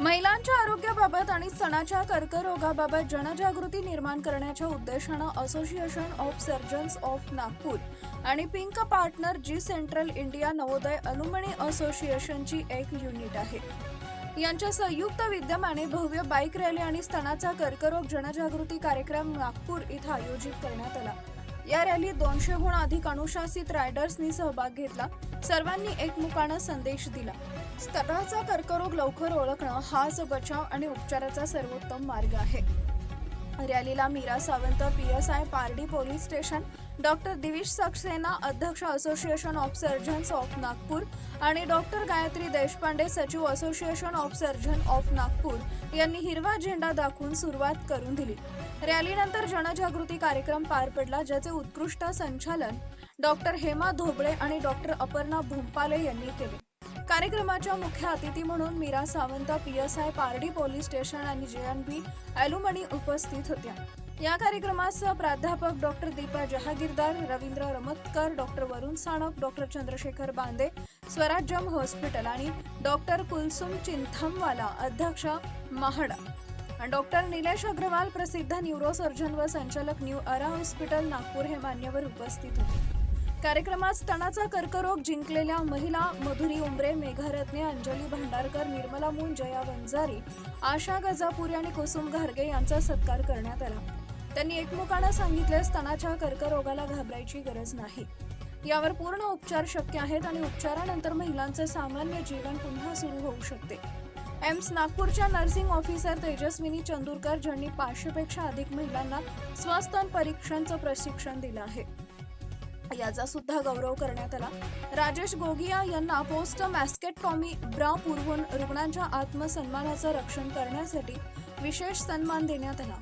महिलांच्या आरोग्याबाबत आणि स्तनाच्या कर्करोगाबाबत जनजागृती निर्माण करण्याच्या उद्देशानं association of surgeons of Nagpur आणि पिंक पार्टनर जी सेंट्रल इंडिया नवोदय अलुमणी असोसिएशनची एक युनिट आहे. यांच्या संयुक्त विद्यमाने भव्य बाईक रॅली आणि स्तनाचा कर्करोग जनजागृती कार्यक्रम नागपूर इथं आयोजित करण्यात आला. या रॅलीत दोनशेहून अधिक अनुशासित रायडर्सनी सहभाग घेतला. सर्वांनी एकमुखानं संदेश दिला. स्तनाचा कर्करोग लवकर ओळखणं हाच बचाव आणि उपचाराचा सर्वोत्तम मार्ग आहे. रॅलीला Meera Sawant P S I Pardi police station doctor Divish Saxena अध्यक्ष association of surgeons of Nagpur आणि डॉक्टर गायत्री देशपांडे सचिव association of surgeon of Nagpur यांनी हिरवा झेंडा दाखवून सुरुवात करून दिली. रॅलीनंतर जनजागृती कार्यक्रम पार पडला ज्याचे उत्कृष्ट संचालन डॉक्टर हेमा धोबळे आणि डॉक्टर अपर्णा भोंपाले यांनी केले. कार्यक्रमाच्या मुख्य अतिथी म्हणून Meera Sawant P S I Pardi police station आणि जे एन बी ॲलुमणी उपस्थित होत्या. या कार्यक्रमास प्राध्यापक doctor Deepa Jahagirdar Ravindra Ramatkar doctor Varun Sanak doctor Chandrashekhar Bande Swarajyam hospital आणि डॉक्टर कुलसुम चिंथमवाला अध्यक्ष महाडा. डॉक्टर निलेश अग्रवाल प्रसिद्ध न्यूरोसर्जन व संचालक न्यू अरा हॉस्पिटल नागपूर हे मान्यवर उपस्थित होते. कार्यक्रमात स्तनाचा कर्करोग जिंकलेल्या महिला मधुरी उमरे मेघारत्ने अंजली भांडारकर निर्मला मून जया वंजारी आशा गजापुरी आणि कुसुम घारगे यांचा सत्कार करण्यात आला. त्यांनी एकमेकांना सांगितले स्तनाच्या कर्करोगाला घाबरायची गरज नाही. यावर पूर्ण उपचार शक्य आहेत आणि उपचारानंतर महिलांचे सामान्य जीवन पुन्हा सुरू होऊ शकते. एम्स नागपूरच्या नर्सिंग ऑफिसर तेजस्विनी चंदूरकर ज्यांनी पाचशेपेक्षा अधिक महिलांना स्वस्तन परीक्षणचं प्रशिक्षण दिलं आहे. याचा सुद्धा गौरव करण्यात आला. राजेश गोगिया यांना पोस्ट मॅस्केटटॉमी ब्रा पुरवून रुग्णांच्या आत्मसन्मानाचं रक्षण करण्यासाठी विशेष सन्मान देण्यात आला.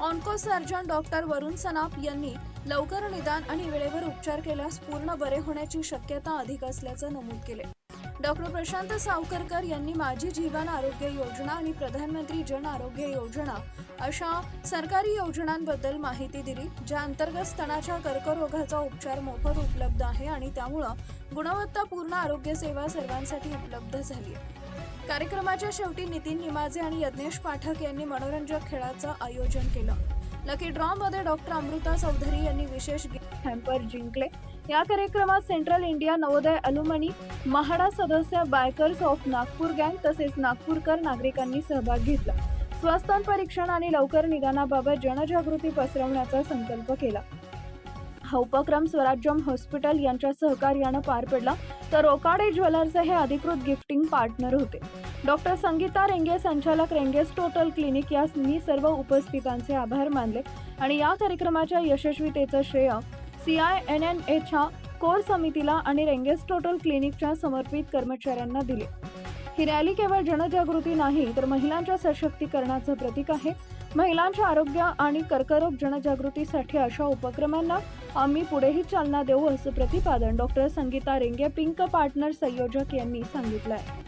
Onco surgeon doctor Varun Sanap यांनी लवकर निदान आणि वेळेवर उपचार केल्यास पूर्ण बरे होण्याची शक्यता अधिक असल्याचं नमूद केले. डॉक्टर प्रशांत सावकरकर यांनी माझी जीवन आरोग्य योजना आणि प्रधानमंत्री जन आरोग्य योजना अशा सरकारी योजनांबद्दल माहिती दिली ज्या अंतर्गत स्तनाच्या कर्करोगाचा उपचार मोफत उपलब्ध आहे आणि त्यामुळं गुणवत्तापूर्ण आरोग्य सेवा सर्वांसाठी उपलब्ध झाली आहे. कार्यक्रमाच्या शेवटी नितीन निमाजे आणि यज्ञेश पाठक यांनी मनोरंजक खेळाचं आयोजन केलं. लकी ड्रॉ मध्ये डॉक्टर अमृता चौधरी यांनी विशेष हॅम्पर जिंकले. या कार्यक्रमात central India Navodaya alumni MAHADA सदस्य बायकर्स ऑफ नागपूर गँग तसेच नागपूरकर नागरिकांनी सहभाग घेतला. स्वस्तन परीक्षण आणि लवकर निदानाबाबत जनजागृती पसरवण्याचा संकल्प केला. हा उपक्रम स्वराज्यम हॉस्पिटल यांच्या सहकार्यानं पार पडला. तर ओकाडे ज्वेलर्स हे अधिकृत गिफ्टिंग पार्टनर होते. डॉक्टर संगीता रेंगे संचालक रेंगेस टोटल क्लिनिक यांनी सर्व उपस्थितांचे आभार मानले. आणि या कार्यक्रमाच्या यशस्वीतेचं श्रेय सी आय एन एन एच्या कोर समितीला आणि रेंगेस टोटल क्लिनिकच्या समर्पित कर्मचाऱ्यांना दिले. ही रॅली केवळ जनजागृती नाही तर महिलांच्या सशक्तीकरणाचं प्रतीक आहे. महिलांच्या आरोग्य आणि कर्करोग जनजागृतीसाठी अशा उपक्रमांना आम्ही पुढेही चालना देऊ असं प्रतिपादन डॉक्टर संगीता रेंगे पिंक पार्टनर संयोजक यांनी सांगितलं आहे